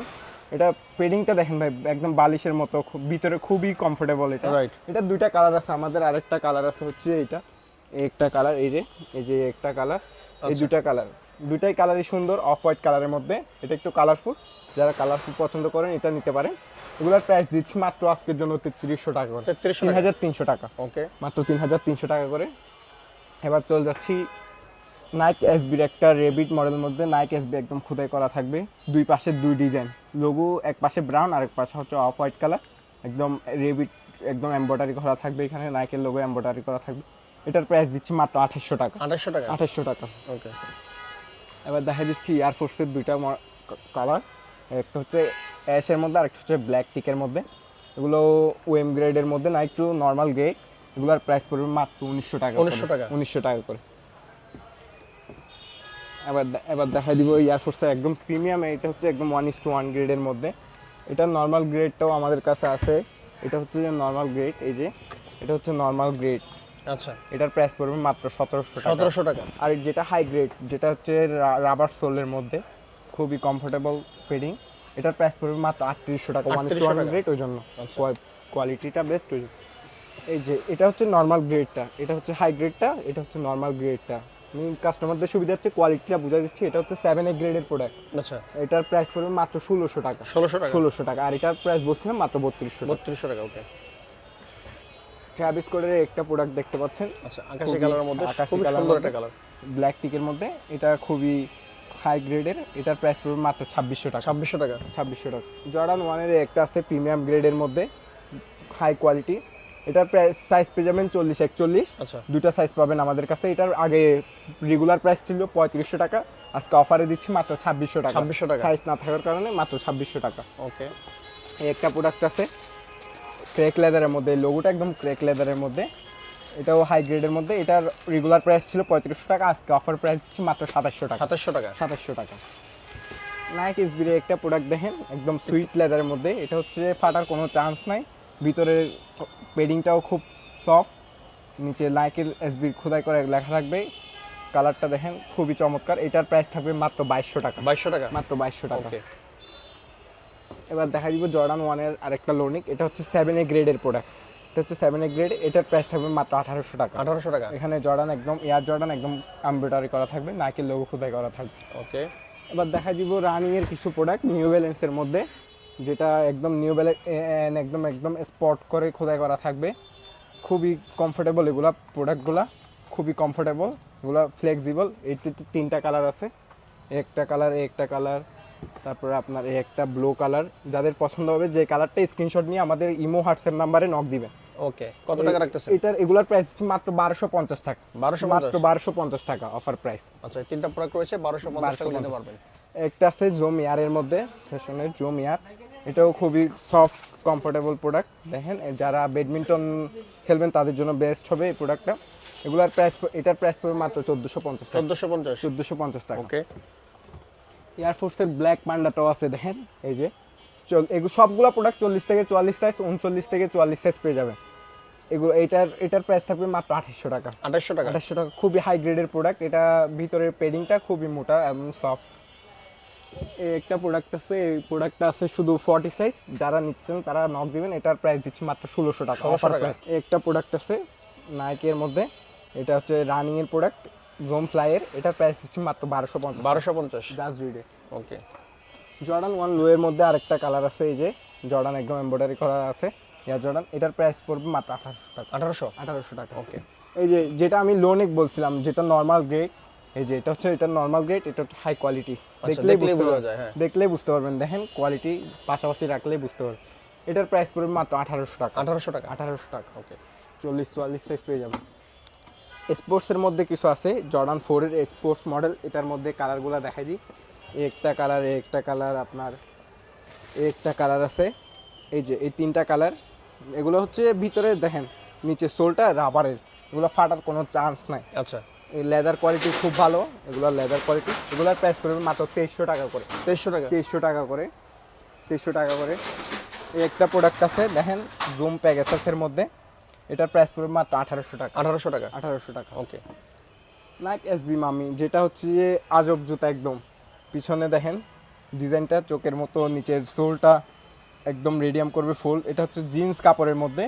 এটা পেডিংটা দেখেন ভাই একদম বালিশের মতো খুব ভিতরে খুবই কমফোর্টেবল এটা। রাইট এটা দুইটা কালার আছে আমাদের আরেকটা কালার আছে হচ্ছে এইটা। এই একটা কালার এই যে এই যে একটা কালার এই। দুইটা কালার দুইটাই কালারই সুন্দর অফ হোয়াইট কালারের মধ্যে। এটা একটু কালারফুল যারা কালারফুল পছন্দ করেন এটা নিতে পারেন। এগুলোর প্রাইস দিচ্ছি মাত্র আজকের জন্য তেত্রিশশো টাকা করে। তিন টাকা। হাজার তিনশো টাকা। ওকে মাত্র তিন হাজার তিনশো টাকা করে। এবার চলে যাচ্ছি নাইক এসবির একটা রেবিট মডেলের মধ্যে। নাইক এসবি একদম খোদাই করা থাকবে। দুই পাশে দুই ডিজাইন লোগো এক পাশে ব্রাউন আর এক পাশে হচ্ছে অফ হোয়াইট কালার একদম রেবিট একদম এম্ব্রয়ডারি করা থাকবে এখানে। নাইকের লোগো এম্ব্রয়ডারি করা থাকবে। এটার প্রাইস দিচ্ছি মাত্র আঠাশশো টাকা। আঠাশশো টাকা? আঠাশশো টাকা। ওকে এবার দেখা দিচ্ছি এয়ারফোর্সের দুইটা কালার একটা হচ্ছে অ্যাশের মধ্যে আর একটা হচ্ছে ব্ল্যাক টিকের মধ্যে। এগুলো ওয়েম গ্রেডের মধ্যে না একটু নর্মাল গ্রেড এগুলোর প্রাইস পড়বে মাত্র উনিশশো টাকা 1900 টাকা? উনিশশো টাকা করে। এবার এবার দেখা দিব এয়ারফোর্সের একদম প্রিমিয়াম এটা হচ্ছে একদম ওয়ান ইস টু ওয়ান গ্রেডের মধ্যে। এটা নর্মাল গ্রেডটাও আমাদের কাছে আছে। এটা হচ্ছে যে নর্মাল গ্রেড এই যে এটা হচ্ছে নর্মাল গ্রেড আচ্ছা। এটার প্রাইস পড়বে মাত্র সতেরোশো টাকা। সতেরোশো টাকা। আর যেটা হাই গ্রেড যেটা হচ্ছে রাবার সোলের মধ্যে খুবই কমফোর্টেবল পেডিং এটার প্রাইস পড়বে মাত্র আটত্রিশশো টাকা ওয়ান 3800 টাকা। গ্রেড ওই জন্য। কোয়ালিটিটা বেস্ট ওই। এই যে এটা হচ্ছে নর্মাল গ্রেডটা এটা হচ্ছে হাই গ্রেডটা এটা হচ্ছে নর্মাল গ্রেডটা আমি কাস্টমারদের সুবিধা হচ্ছে কোয়ালিটিটা বুঝা দিচ্ছি এটা হচ্ছে সেভেন এ গ্রেডের প্রোডাক্ট আচ্ছা। এটার প্রাইস পড়বে মাত্র ষোলোশো টাকা। ষোলোশো টাকা? ষোলোশো টাকা। আর এটার প্রাইস বলছিলাম মাত্র বত্রিশশো বত্রিশশো টাকা ওকে ট্রাভিস কোডের একটা প্রোডাক্ট দেখতে পাচ্ছেন। আচ্ছা আকাশি কালারের মধ্যে আকাশি মধ্যে। একটা কালার ব্ল্যাক টিকের মধ্যে। এটা খুবই হাই গ্রেডের এটার প্রাইস পড়বে মাত্র ছাব্বিশশো টাকা। ছাব্বিশশো টাকা। ছাব্বিশশো টাকা। জর্ডান ওয়ানের একটা আছে প্রিমিয়াম গ্রেডের মধ্যে হাই কোয়ালিটি এটার প্রাইস সাইজ পেয়ে যাবেন চল্লিশ একচল্লিশ। আচ্ছা। দুটা সাইজ পাবেন আমাদের কাছে। এটার আগে রেগুলার প্রাইস ছিল পঁয়ত্রিশশো টাকা আজকে অফারে দিচ্ছি মাত্র ছাব্বিশশো টাকা। 2600 টাকা। সাইজ না থাকার কারণে মাত্র ছাব্বিশশো টাকা। ওকে। এই একটা প্রোডাক্ট আছে ক্রেক লেদারের মধ্যে। লোগোটা একদম ক্রেক লেদারের মধ্যে। এটাও হাই গ্রেডের মধ্যে। এটার রেগুলার প্রাইস ছিল পঁয়ত্রিশশো টাকা আজকে অফার প্রাইস ছিল মাত্র সাতাশশো টাকা। সাতাশশো টাকা? সাতাশশো টাকা। নাইক এসবির একটা প্রোডাক্ট দেখেন একদম সুইট লেদারের মধ্যে। এটা হচ্ছে ফাটার কোনো চান্স নাই। ভিতরের পেডিংটাও খুব সফট নিচে নাইকের এসবির খোদাই করে লেখা থাকবে। কালারটা দেখেন খুবই চমৎকার। এটার প্রাইস থাকবে মাত্র বাইশশো টাকা। বাইশশো টাকা? মাত্র বাইশশো টাকা। এবার দেখা দিব জর্ডান ওয়ানের আরেকটা লোনিক এটা হচ্ছে সেভেন এ গ্রেডের প্রোডাক্ট এটা হচ্ছে সেভেন এ গ্রেড এটার প্রাইস থাকবে মাত্র আঠারোশো টাকা। আঠারোশো টাকা। এখানে জর্ডান একদম এয়ার জর্ডান একদম এমব্রয়ডারি করা থাকবে নাইকের লোগো খোদাই করা থাকবে। ওকে এবার দেখা দিব রানিং এর কিছু প্রোডাক্ট নিউ ব্যালেন্সের মধ্যে যেটা একদম নিউ ব্যালেন্স একদম একদম স্পট করে খোদাই করা থাকবে। খুবই কমফোর্টেবল এগুলা প্রোডাক্টগুলা খুবই কমফোর্টেবল এগুলো ফ্লেক্সিবল এইটিতে তিনটা কালার আছে। একটা কালার একটা কালার তারপরে আপনার এই একটা ব্লু কালার যাদের পছন্দ হবে যে কালারটা স্ক্রিনশট নিয়ে আমাদের ইমো হোয়াটসঅ্যাপ নাম্বারে নক দিবেন। ওকে কত টাকা রাখতেছেন? এটার এগুলার প্রাইস মাত্র বারোশো পঞ্চাশ টাকা। বারোশো মাত্র বারোশো পঞ্চাশ টাকা অফার প্রাইস আচ্ছা তিনটা প্রোডাক্ট রয়েছে বারোশো পঞ্চাশ টাকা নিতে পারবেন। একটা আছে জোম ইয়ারের মধ্যে ফ্যাশনের জোম ইয়ার এটাও খুবই সফট কমফোর্টেবল প্রোডাক্ট দেখেন যারা ব্যাডমিন্টন খেলবেন তাদের জন্য বেস্ট হবে এই প্রোডাক্টটা এগুলার প্রাইস এটার প্রাইস পড়বে মাত্র চোদ্দোশো পঞ্চাশ টাকা। চোদ্দোশো পঞ্চাশ? চোদ্দোশো পঞ্চাশ টাকা। ওকে এয়ারফোর্সের ব্ল্যাক পান্ডাটাও আছে দেখেন এই যে। চল এগুলো সবগুলো প্রোডাক্ট চল্লিশ থেকে চুয়াল্লিশ সাইজ উনচল্লিশ থেকে চুয়াল্লিশ সাইজ পেয়ে যাবেন। এগুলো এটার এটার প্রাইস থাকবে মাত্র আঠাশশো টাকা। আঠাশশো টাকা? আঠাশশো টাকা খুবই হাই গ্রেডের প্রোডাক্ট এটা ভিতরের পেডিংটা খুবই মোটা এবং সফট এই একটা প্রোডাক্ট আছে এই প্রোডাক্টটা আছে শুধু ফর্টি সাইজ যারা নিচ্ছেন তারা নক দিবেন। এটার প্রাইস দিচ্ছি মাত্র ষোলোশো টাকা। 1600 অফার প্রাইস একটা প্রোডাক্ট আছে নাইকের মধ্যে। এটা হচ্ছে রানিং এর প্রোডাক্ট জোম ফ্লাইয়ের এটার প্রাইস দিচ্ছি মাত্র বারোশো পঞ্চাশ। বারোশো পঞ্চাশ। Just read okay Jordan one low এর মধ্যে আরেকটা কালার আছে এই যে। জর্ডান একদম এমব্রয়ডারি করা আছে। ইয়ার জর্ডান এটার প্রাইস পড়বে মাত্র আঠারোশো টাকা। আঠারোশো? আঠারোশো টাকা। ওকে এই যে যেটা আমি লোনেক বলছিলাম যেটা নর্মাল গ্রেড এই যে এটা হচ্ছে এটা নর্মাল গ্রেড এটা হচ্ছে হাই কোয়ালিটি দেখলেই দেখলেই বুঝতে পারবেন। হ্যাঁ। দেখলেই বুঝতে পারবেন। দেখেন কোয়ালিটি পাশাপাশি রাখলেই বুঝতে পারবেন। এটার প্রাইস পড়বে মাত্র আঠারোশো টাকা। আঠারোশো টাকা? আঠারোশো টাকা ওকে চল্লিশ চুয়াল্লিশ সাইজ পেয়ে যাবেন। স্পোর্টসের মধ্যে কিছু আছে। জর্ডান ফোরের স্পোর্টস মডেল এটার মধ্যে কালারগুলো দেখাই দিই। একটা কালার একটা কালার আপনার একটা কালার আছে। এই যে এই তিনটা কালার এগুলো হচ্ছে ভিতরে দেখেন নিচে সোলটা রাবারের। এগুলো ফাটার কোনো চান্স নাই। আচ্ছা। এই লেদার কোয়ালিটি খুব ভালো এগুলো লেদার কোয়ালিটি এগুলোর প্রাইস করবে মাত্র তেইশশো টাকা করে। তেইশশো টাকা? তেইশশো টাকা করে। তেইশশো টাকা করে। এই একটা প্রোডাক্ট আছে দেখেন জুম প্যাগেসাসের মধ্যে। এটার প্রাইস পড়বে মাত্র আঠারোশো টাকা। আঠারোশো টাকা? আঠারোশো টাকা। ওকে। নাইক এসবি মামি যেটা হচ্ছে যে আজব জুতা একদম। পিছনে দেখেন ডিজাইনটা চোখের মতো নিচের সোলটা একদম রেডিয়াম করবে ফুল এটা হচ্ছে জিন্স কাপড়ের মধ্যে।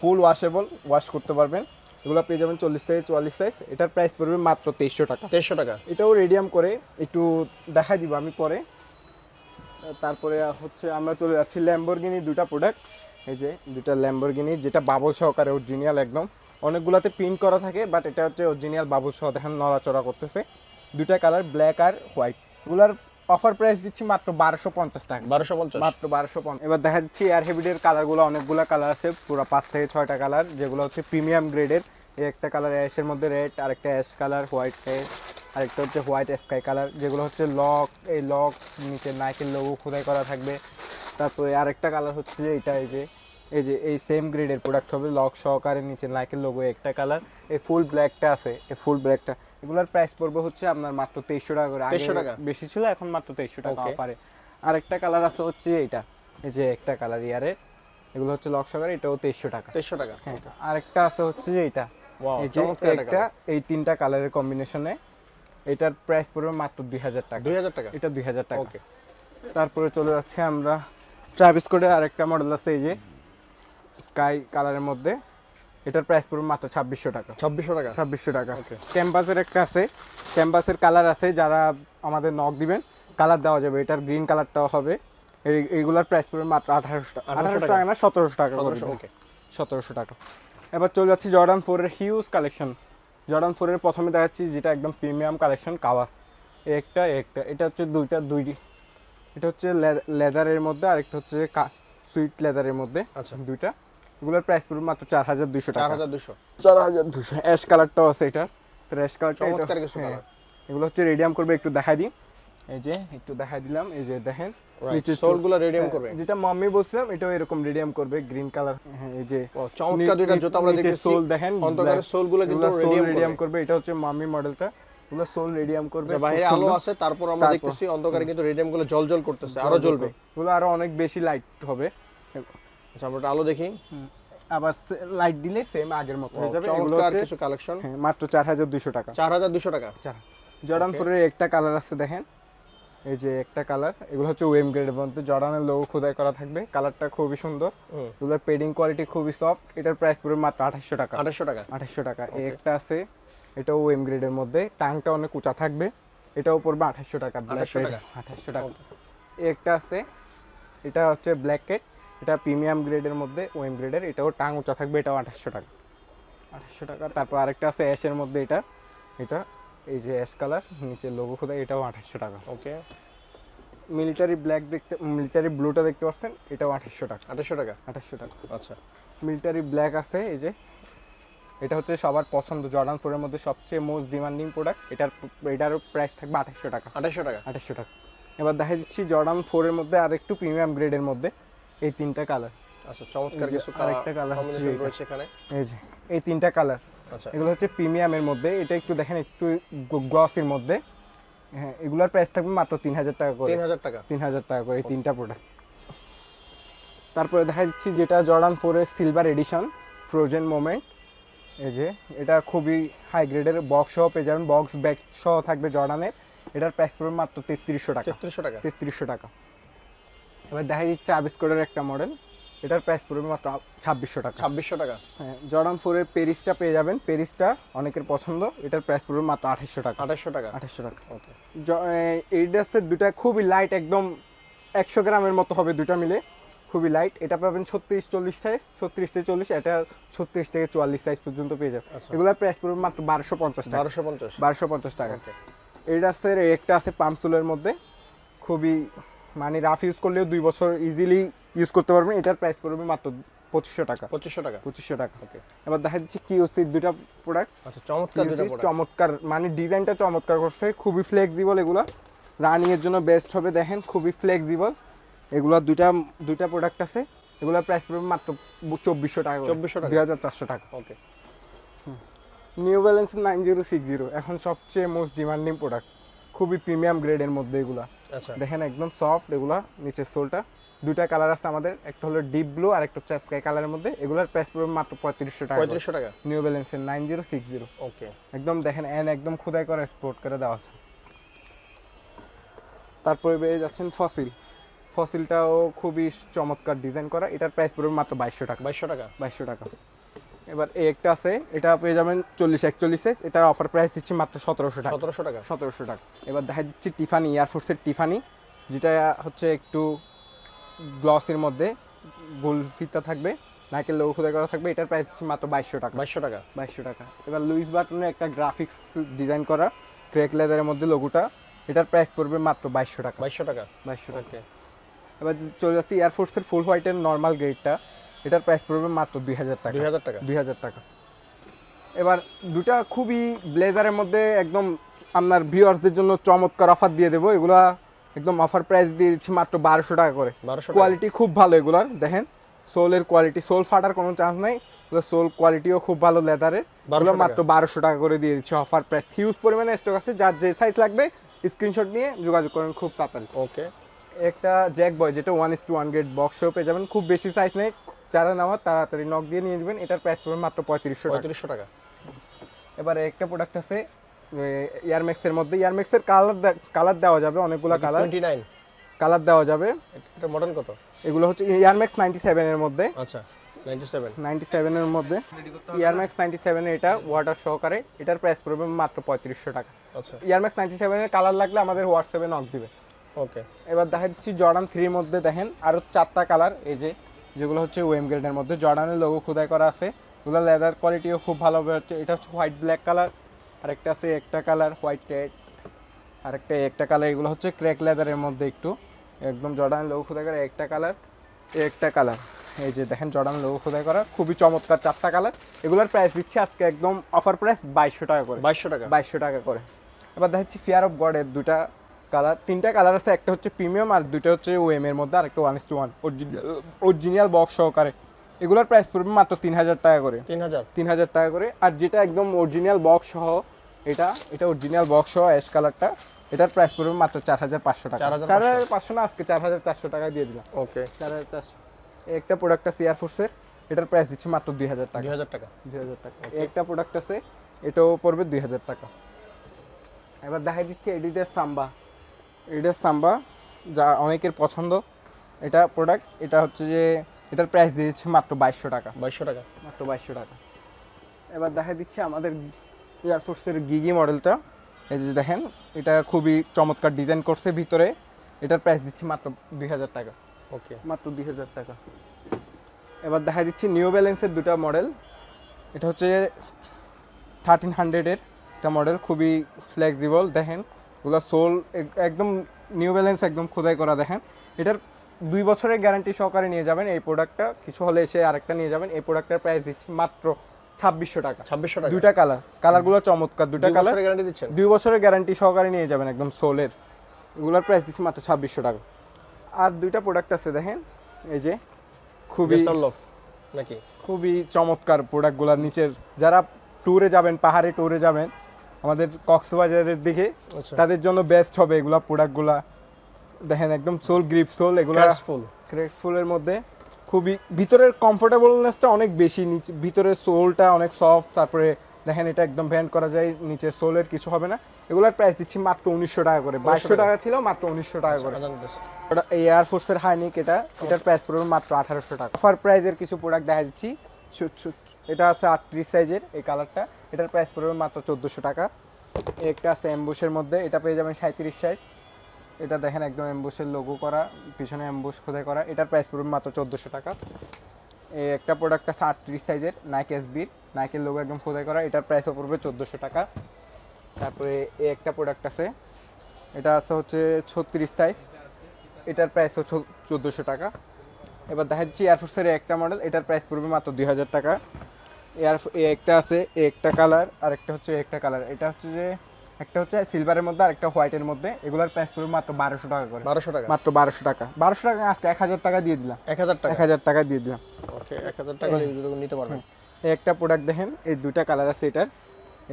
ফুল ওয়াশেবল ওয়াশ করতে পারবেন। এগুলো পেয়ে যাবেন চল্লিশ থেকে চুয়াল্লিশ সাইজ এটার প্রাইস পড়বে মাত্র তেইশশো টাকা। তেইশশো টাকা। এটাও রেডিয়াম করে। একটু দেখা দিব আমি পরে। তারপরে হচ্ছে আমরা চলে যাচ্ছি ল্যাম্বরগিনি দুটা প্রোডাক্ট এই যে দুটা ল্যাম্বরগিনি যেটা বাবল সহকারে অরিজিনাল একদম। অনেকগুলাতে প্রিন্ট করা থাকে বাট এটা হচ্ছে অরিজিনাল বাবল সহ দেখেন নড়াচড়া করতেছে। দুটা কালার ব্ল্যাক আর হোয়াইট এগুলার অফার প্রাইস দিচ্ছি মাত্র বারোশো পঞ্চাশ টাকা। বারোশো পঞ্চাশ। মাত্র বারোশো পঞ্চাশ। এবার দেখা যাচ্ছে এয়ার হেভিডের কালারগুলো অনেকগুলো কালার আছে পুরো পাঁচ থেকে ছয়টা কালার যেগুলো হচ্ছে প্রিমিয়াম গ্রেডের এই একটা কালার অ্যাশের মধ্যে রেড আরেকটা অ্যাশ কালার হোয়াইট অ্যাশ আরেকটা হচ্ছে হোয়াইট স্কাই কালার যেগুলো হচ্ছে লক এই লক নিচে নাইকের লোগো খোদাই করা থাকবে। তারপরে আরেকটা কালার হচ্ছে যে এইটা এই যে এই যে এই সেম গ্রেডের প্রোডাক্ট হবে লক সহকারে নিচে নাইকের লোগো একটা কালার এই ফুল ব্ল্যাকটা আছে এই ফুল ব্ল্যাকটা এগুলোর প্রাইস পড়বে হচ্ছে আপনার মাত্র তেইশশো টাকা করে। আগে 2300 টাকা? বেশি ছিল এখন মাত্র তেইশশো টাকা. অফারে আরেকটা কালার আছে হচ্ছে এইটা। এই যে একটা কালার ইয়ারের এগুলো হচ্ছে লক সহকারে এটাও তেইশশো টাকা। তেইশশো টাকা। হ্যাঁ আরেকটা আছে হচ্ছে যে এইটা। Wow, এই যে একটা একটা এই তিনটা কালারের কম্বিনেশনে এটার প্রাইস পড়বে মাত্র দুই হাজার টাকা। দুই হাজার টাকা? এটা দুই হাজার টাকা। ওকে তারপরে চলে যাচ্ছে আমরা ট্রাভিস কোডের আরেকটা মডেল আছে এই যে। স্কাই কালারের মধ্যে। এটার প্রাইস পড়বে মাত্র ছাব্বিশশো টাকা। ছাব্বিশশো টাকা? ছাব্বিশশো টাকা. ক্যাম্পাসের একটা আছে। ক্যাম্পাসের কালার আছে যারা আমাদের নখ দিবেন কালার দেওয়া যাবে। এটার গ্রিন কালারটাও হবে। এই এইগুলার প্রাইস পড়বে মাত্র আঠারোশো টাকা। 1800 আঠারোশো টাকা? না সতেরোশো টাকা ওকে সতেরোশো টাকা। এবার চলে যাচ্ছি জর্ডান ফোরের হিউজ কালেকশন জর্ডান ফোরের প্রথমে দেখাচ্ছি যেটা একদম প্রিমিয়াম কালেকশন কাওয়াস একটা একটা। এটা হচ্ছে দুইটা দুই এটা হচ্ছে লেদারের মধ্যে আর একটা হচ্ছে সুইট লেদারের মধ্যে। আচ্ছা। দুইটা। এগুলোর প্রাইস পড়বে মাত্র চার হাজার টাকা। দুশো চার হাজার দুশো অ্যাশ কালারটাও আছে এটা। অ্যাশ কালারটা হ্যাঁ, কালার এগুলো হচ্ছে রেডিয়াম করবে একটু দেখাই দিই। এই যে একটু দেখাই দিলাম। এই যে দেখেন। নিচে সোলগুলো রেডিয়াম হ্যাঁ, করবে। যেটা মাম্মি বলছিলাম এটাও এরকম রেডিয়াম করবে গ্রিন কালার হ্যাঁ এই যে চমৎকার দুইটা জুতা আমরা দেখতেছি। সোল দেখেন অন্ধকারের সোলগুলো কিন্তু রেডিয়াম করবে। এটা হচ্ছে মাম্মি মডেলটা এগুলো সোল রেডিয়াম করবে আচ্ছা, বাইরে আলো আছে তারপর আমরা দেখতেছি অন্ধকারে কিন্তু রেডিয়ামগুলো জল জল করতেছে আরও জ্বলবে। এগুলো আরও অনেক বেশি লাইট হবে। আচ্ছা আমরা আলো দেখি। আবার লাইট দিলে সেম আগের মতো। হয়ে যাবে এগুলো চমৎকার কিছু কালেকশন হ্যাঁ মাত্র চার হাজার দুশো টাকা। চার হাজার দুশো টাকা। জর্ডান. ফোরের একটা কালার আছে দেখেন। এই যে একটা কালার এগুলো হচ্ছে ওয়েম গ্রেডের মধ্যে। জর্ডানের লোগো খোদাই করা থাকবে। কালারটা খুবই সুন্দর। হুম। এগুলোর পেডিং কোয়ালিটি খুবই সফট এটার প্রাইস পড়বে মাত্র আঠাশশো টাকা। আঠাশশো টাকা। আঠাশশো টাকা। এই একটা আছে এটাও ওয়েম গ্রেডের মধ্যে। টাংটা অনেক উঁচা থাকবে। এটাও পড়বে আঠাশশো টাকা। ব্ল্যাক 2800 টাকা? আঠাশশো টাকা। এই একটা আছে এটা হচ্ছে ব্ল্যাক কেট এটা প্রিমিয়াম গ্রেডের মধ্যে ওয়েম গ্রেডের এটাও টাং উঁচা থাকবে এটাও আঠাশশো টাকা। আঠাশশো টাকা তারপর আরেকটা আছে অ্যাশের মধ্যে এটা। এটা এই যে অ্যাশ কালার নিচে লোগো খোদা এটাও আঠাশশো টাকা। ওকে মিলিটারি ব্ল্যাক দেখতে মিলিটারি ব্লুটা দেখতে পাচ্ছেন এটাও আঠাশশো টাকা। আঠাশশো টাকা? আঠাশশো টাকা। আচ্ছা। মিলিটারি ব্ল্যাক আছে এই যে। এটা হচ্ছে সবার পছন্দ জর্ডান ফোরের মধ্যে সবচেয়ে মোস্ট ডিমান্ডিং প্রোডাক্ট এটার এটারও প্রাইস থাকবে আঠাশশো টাকা। আঠাশশো টাকা? আঠাশশো টাকা। এবার দেখা দিচ্ছি জর্ডান ফোরের মধ্যে আর একটু প্রিমিয়াম গ্রেডের মধ্যে। এই তিনটা কালার আচ্ছা চমৎকার এই কিছু আরেকটা colour হচ্ছে রয়েছে এখানে। এই যে এই তিনটা কালার আচ্ছা। এগুলো হচ্ছে প্রিমিয়ামের মধ্যে। এটা একটু দেখেন একটু গ্লসির মধ্যে। হ্যাঁ এগুলোর প্রাইস থাকবে মাত্র তিন হাজার টাকা করে। তিন হাজার টাকা? তিন হাজার টাকা করে এই তিনটা প্রোডাক্ট তারপরে দেখা যাচ্ছে যেটা জর্ডান ফোরের সিলভার এডিশন ফ্রোজেন মোমেন্ট এই যে এটা খুবই হাই গ্রেডের বক্স সহ পেয়ে যাবেন। বক্স ব্যাগ সহ থাকবে জর্ডানের এটার প্রাইস পড়বে মাত্র তেত্রিশশো টাকা। তেত্রিশশো টাকা। তেত্রিশশো টাকা। এবার দেখা যাচ্ছে আবিস্কোডের একটা মডেল এটার প্রাইস পড়বে মাত্র ছাব্বিশশো টাকা। ছাব্বিশশো টাকা। হ্যাঁ জর্ডান ফোরের পেরিসটা পেয়ে যাবেন। পেরিসটা অনেকের পছন্দ। এটার প্রাইস পড়বে মাত্র আঠাশশো টাকা। আঠাশশো টাকা। আঠাশশো টাকা। ওকে জ- এ- দুটা খুবই লাইট একদম একশো গ্রামের মতো হবে দুটা মিলে। খুবই লাইট এটা পাবেন ছত্রিশ চল্লিশ সাইজ ছত্রিশ থেকে চল্লিশ এটা ছত্রিশ থেকে চুয়াল্লিশ সাইজ পর্যন্ত পেয়ে যাবে আচ্ছা। এগুলোর প্রাইস পড়বে মাত্র বারোশো পঞ্চাশ টাকা। বারোশো পঞ্চাশ। বারোশো পঞ্চাশ টাকা। এই একটা আছে পামসুলের মধ্যে। খুবই মানে রাফ ইউজ করলেও দুই বছর ইজিলি ইউজ করতে পারবেন। এটার প্রাইস পড়বে মাত্র পঁচিশশো টাকা। পঁচিশশো টাকা? পঁচিশশো টাকা। ওকে এবার দেখা যাচ্ছে কি হচ্ছে দুটা প্রোডাক্ট আচ্ছা চমৎকার চমৎকার মানে ডিজাইনটা চমৎকার করছে খুবই ফ্লেক্সিবল এগুলা। রানিং এর জন্য বেস্ট হবে দেখেন খুবই ফ্লেক্সিবল এগুলা দুইটা দুইটা প্রোডাক্ট আছে এগুলোর প্রাইস পড়বে মাত্র চব্বিশশো টাকা 2400 টাকা। দুই হাজার চারশো টাকা। Okay new balance nine zero six zero এখন সবচেয়ে মোস্ট ডিমান্ডিং প্রোডাক্ট খুবই প্রিমিয়াম গ্রেডের মধ্যে এগুলা। দেখেন একদম সফট এগুলা নিচের সোলটা। দুইটা কালার আছে আমাদের একটা হলো ডিপ ব্লু আর একটা হচ্ছে স্কাই কালারের মধ্যে। এগুলোর প্রাইস পড়বে মাত্র পঁয়ত্রিশশো টাকা পঁয়ত্রিশশো টাকা? নিউ ব্যালেন্সের nine zero six zero okay একদম দেখেন এন একদম খোদাই করে স্পোর্ট করে দেওয়া আছে। তারপরে পেয়ে যাচ্ছেন ফসিল ফসিলটাও খুবই চমৎকার ডিজাইন করা। এটার প্রাইস পড়বে মাত্র বাইশশো টাকা। বাইশশো টাকা? বাইশশো টাকা। এবার এই একটা আছে এটা পেয়ে যাবেন চল্লিশ একচল্লিশ সাইজ এটার অফার প্রাইস দিচ্ছি মাত্র সতেরোশো টাকা। সতেরোশো টাকা? সতেরোশো টাকা। এবার দেখা দিচ্ছি টিফানি এয়ারফোর্সের টিফানি যেটা হচ্ছে একটু গ্লসের মধ্যে গোল ফিতা থাকবে নাইকেল লোগো খোদাই করা থাকবে এটার প্রাইস দিচ্ছি মাত্র বাইশশো টাকা। বাইশশো টাকা? বাইশশো টাকা। এবার লুইস বাটনের একটা গ্রাফিক্স ডিজাইন করা ক্রেক লেদারের মধ্যে লোগোটা এটার প্রাইস পড়বে মাত্র বাইশশো টাকা। বাইশশো টাকা? বাইশশো টাকা। এবার চলে যাচ্ছে এয়ারফোর্সের ফুল হোয়াইটের নর্মাল গ্রেডটা এটার প্রাইস পড়বে মাত্র দুই হাজার টাকা। দুই হাজার টাকা? দুই হাজার টাকা। এবার দুটা খুবই ব্লেজারের মধ্যে একদম আপনার ভিউয়ার্সদের জন্য চমৎকার অফার দিয়ে দেবো। এগুলা একদম অফার প্রাইস দিয়ে দিচ্ছি মাত্র বারোশো টাকা করে। বারোশো কোয়ালিটি খুব ভালো এগুলার দেখেন। সোলের কোয়ালিটি সোল ফাটার কোনো চান্স নাই। সোল কোয়ালিটিও খুব ভালো লেদারের 1200 এগুলো মাত্র বারোশো টাকা করে দিয়ে দিচ্ছে অফার প্রাইস হিউজ পরিমাণে স্টক আছে যার যে সাইজ লাগবে স্ক্রিনশট নিয়ে যোগাযোগ করেন খুব তাড়াতাড়ি। ওকে একটা জ্যাক বয় যেটা one is to one grade box পেয়ে যাবেন খুব বেশি সাইজ নেই যারা নেওয়ার তাড়াতাড়ি নক দিয়ে নিয়ে যাবেন এটার প্রাইস পড়বে মাত্র পঁয়ত্রিশশো টাকা। পঁয়ত্রিশশো টাকা। এবারে একটা প্রোডাক্ট আছে ইয়ারম্যাক্সের মধ্যে। ইয়ারম্যাক্সের কালার কালার দেওয়া যাবে অনেকগুলো কালার টোয়েন্টি নাইন কালার দেওয়া যাবে। এটা মডেল কত? এগুলো হচ্ছে ইয়ারম্যাক্স নাইনটি সেভেনের মধ্যে। আচ্ছা নাইনটি সেভেন নাইনটি সেভেনের মধ্যে ইয়ারম্যাক্স নাইনটি সেভেনের এটা ওয়াটার সহকারে। এটার প্রাইস পড়বে মাত্র পঁয়ত্রিশশো টাকা। আচ্ছা। ইয়ারম্যাক্স নাইনটি সেভেনের কালার লাগলে আমাদের হোয়াটসঅ্যাপে নক দিবে। ওকে এবার দেখা দিচ্ছি জর্ডান থ্রির মধ্যে দেখেন। আরও চারটা কালার এই যে যেগুলো হচ্ছে ওয়েম গ্রেডের মধ্যে। জর্ডানের লোগো খোদাই করা আছে। এগুলো লেদার কোয়ালিটিও খুব ভালোভাবে হচ্ছে এটা হচ্ছে হোয়াইট ব্ল্যাক কালার আরেকটা আছে একটা কালার হোয়াইট রেড আরেকটা একটা কালার এগুলো হচ্ছে ক্র্যাক লেদারের মধ্যে একটু। একদম জর্ডানের লোগো খোদাই করা একটা কালার একটা কালার এই যে দেখেন জর্ডান লোগো খোদাই করা খুবই চমৎকার চারটা কালার এগুলোর প্রাইস দিচ্ছে আজকে একদম অফার প্রাইস বাইশশো টাকা করে। বাইশশো টাকা। বাইশশো টাকা করে। এবার দেখাচ্ছি ফিয়ার অফ গডের দুটা কালার তিনটা কালার আছে একটা হচ্ছে প্রিমিয়াম আর দুইটা হচ্ছে ওএম এর মধ্যে আর একটা one is to one original box সহকারে। এগুলোর প্রাইস পড়বে মাত্র তিন হাজার টাকা করে। তিন হাজার তিন হাজার টাকা করে। আর যেটা একদম অরিজিনাল বক্স সহ এটা এটা অরিজিনাল বক্স সহ অ্যাশ কালারটা এটার প্রাইস পড়বে মাত্র চার হাজার পাঁচশো টাকা। চার হাজার পাঁচশো না আজকে চার হাজার চারশো টাকায় দিয়ে দিলাম। ওকে চার হাজার চারশো একটা প্রোডাক্ট আছে এয়ারফোর্সের এটার প্রাইস দিচ্ছে মাত্র দুই হাজার টাকা। দুই হাজার টাকা। দুই হাজার টাকা একটা প্রোডাক্ট আছে এটাও পড়বে দুই হাজার টাকা। এবার দেখা দিচ্ছে এডিডাস সাম্বা এডিডাস সাম্বা যা অনেকের পছন্দ এটা প্রোডাক্ট এটা হচ্ছে যে এটার প্রাইস দিয়েছে মাত্র বাইশশো টাকা। বাইশশো টাকা। মাত্র বাইশশো টাকা। এবার দেখা দিচ্ছে আমাদের এয়ারফোর্সের গিগি মডেলটা এই যে দেখেন এটা খুবই চমৎকার ডিজাইন করছে ভিতরে। এটার প্রাইস দিচ্ছি মাত্র দুই হাজার টাকা। ওকে। মাত্র দুই হাজার টাকা। এবার দেখা দিচ্ছি নিউ ব্যালেন্সের দুটা মডেল এটা হচ্ছে থার্টিন হান্ড্রেডের একটা মডেল খুবই ফ্লেক্সিবল দেখেন। ওগুলো সোল একদম নিউ ব্যালেন্স একদম খোদাই করা দেখেন। এটার দুই বছরের গ্যারান্টি সহকারে নিয়ে যাবেন এই প্রোডাক্টটা কিছু হলে এসে আরেকটা নিয়ে যাবেন। এই প্রোডাক্টের প্রাইস দিচ্ছি মাত্র ছাব্বিশশো টাকা। ছাব্বিশশো টাকা। দুইটা কালার কালারগুলো চমৎকার। দুইটা কালার গ্যারান্টি দিচ্ছেন? দুই বছরের গ্যারান্টি সহকারে নিয়ে যাবেন একদম সোলের এগুলোর প্রাইস দিচ্ছি মাত্র ছাব্বিশশো টাকা। আর দুইটা প্রোডাক্ট আছে দেখেন। এই যে খুবই নাকি? খুবই চমৎকার প্রোডাক্টগুলো নিচের। যারা ট্যুরে যাবেন পাহাড়ে ট্যুরে যাবেন আমাদের কক্সবাজারের দিকে। আচ্ছা। তাদের জন্য বেস্ট হবে এগুলা প্রোডাক্টগুলা দেখেন একদম সোল গ্রিপ সোল এগুলো ফুল ফুলের মধ্যে। খুবই ভিতরের কমফোর্টেবলনেসটা অনেক বেশি নিচে ভিতরের সোলটা অনেক সফট তারপরে দেখেন এটা একদম ভ্যান্ড করা যায় নিচের সোলের কিছু হবে না। এগুলোর প্রাইস দিচ্ছি মাত্র উনিশশো টাকা করে। বাইশশো টাকা। ছিল মাত্র উনিশশো টাকা করে। ওটা এই এয়ারফোর্সের হাইনিক এটা এটার প্রাইস পড়বে মাত্র আঠারোশো টাকা। অফার প্রাইজের কিছু প্রোডাক্ট দেখা দিচ্ছি। এটা আছে আটত্রিশ সাইজের এই কালারটা। এটার প্রাইস পড়বে মাত্র চোদ্দোশো টাকা। একটা আছে অ্যাম্বুসের মধ্যে, এটা পেয়ে যাবেন সাঁত্রিশ সাইজ এটা দেখেন একদম অ্যাম্বুসের লোগো করা, পিছনে অ্যাম্বুশ খোদাই করা। এটার প্রাইস পড়বে মাত্র চোদ্দোশো টাকা। এই একটা প্রোডাক্ট আছে আটত্রিশ সাইজের নাইক এসবির নাইকের লোগো একদম খোদাই করা, এটার প্রাইসও পড়বে চোদ্দোশো টাকা। তারপরে এই একটা প্রোডাক্ট আছে, এটা আছে হচ্ছে ছত্রিশ সাইজ এটার প্রাইস হচ্ছে চোদ্দোশো টাকা। এবার দেখা যাচ্ছে এয়ারফোর্সের একটা মডেল এটার প্রাইস পড়বে মাত্র দুই হাজার টাকা। এয়ার এ একটা আছে এ একটা কালার আর একটা হচ্ছে একটা কালার এটা হচ্ছে যে একটা হচ্ছে সিলভারের মধ্যে আর একটা হোয়াইটের মধ্যে। এগুলোর প্রাইস পড়বে মাত্র বারোশো টাকা করে। বারোশো টাকা। মাত্র বারোশো টাকা। বারোশো টাকা আজকে এক হাজার টাকা দিয়ে দিলাম। এক হাজার টাকা। এক হাজার টাকা দিয়ে দিলাম। ওকে এক হাজার টাকা নিতে পারবেন। এই একটা প্রোডাক্ট দেখেন এই দুটা কালার আছে এটার।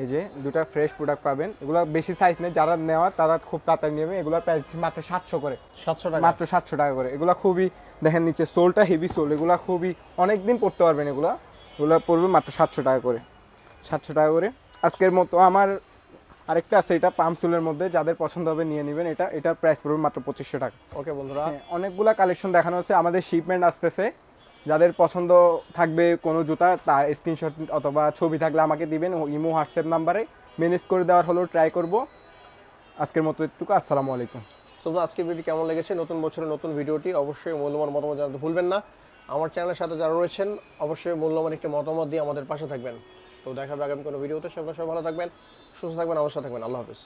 এই যে দুটা ফ্রেশ প্রোডাক্ট পাবেন। এগুলো বেশি সাইজ নেই যারা নেওয়া তারা খুব তাড়াতাড়ি নেবে। এগুলোর প্রাইস মাত্র সাতশো করে। সাতশো টাকা। মাত্র সাতশো টাকা করে। এগুলো খুবই দেখেন নিচে সোলটা হেভি সোল এগুলো খুবই অনেক দিন পড়তে পারবেন এগুলো। এগুলো পড়বে মাত্র সাতশো টাকা করে। সাতশো টাকা করে। আজকের মতো আমার আরেকটা আছে এটা পামসুলের মধ্যে যাদের পছন্দ হবে নিয়ে নেবেন। এটা এটার প্রাইস পড়বে মাত্র পঁচিশশো টাকা। ওকে বন্ধুরা। হ্যাঁ, অনেকগুলা কালেকশন দেখানো হচ্ছে। আমাদের শিপমেন্ট আসতেছে। যাদের পছন্দ থাকবে কোনো জুতা, তা স্ক্রিনশট অথবা ছবি থাকলে আমাকে দিবেন ইমো, হোয়াটসঅ্যাপ নাম্বারে। ম্যানেজ করে দেওয়ার হলেও ট্রাই করব। আজকের মতো একটুকু আসসালামু আলাইকুম। সো আজকে ভিডিও কেমন লেগেছে? নতুন বছরের নতুন ভিডিওটি অবশ্যই মূল্যবান মতামত জানাতে ভুলবেন না। আমার চ্যানেলের সাথে যারা রয়েছেন, অবশ্যই মূল্যবান একটি মতামত দিয়ে আমাদের পাশে থাকবেন। তো দেখা হবে আগামী কোনো ভিডিওতে সবাই সবাই ভালো থাকবেন, সুস্থ থাকবেন অবশ্যই থাকবেন। আল্লাহ হাফিজ।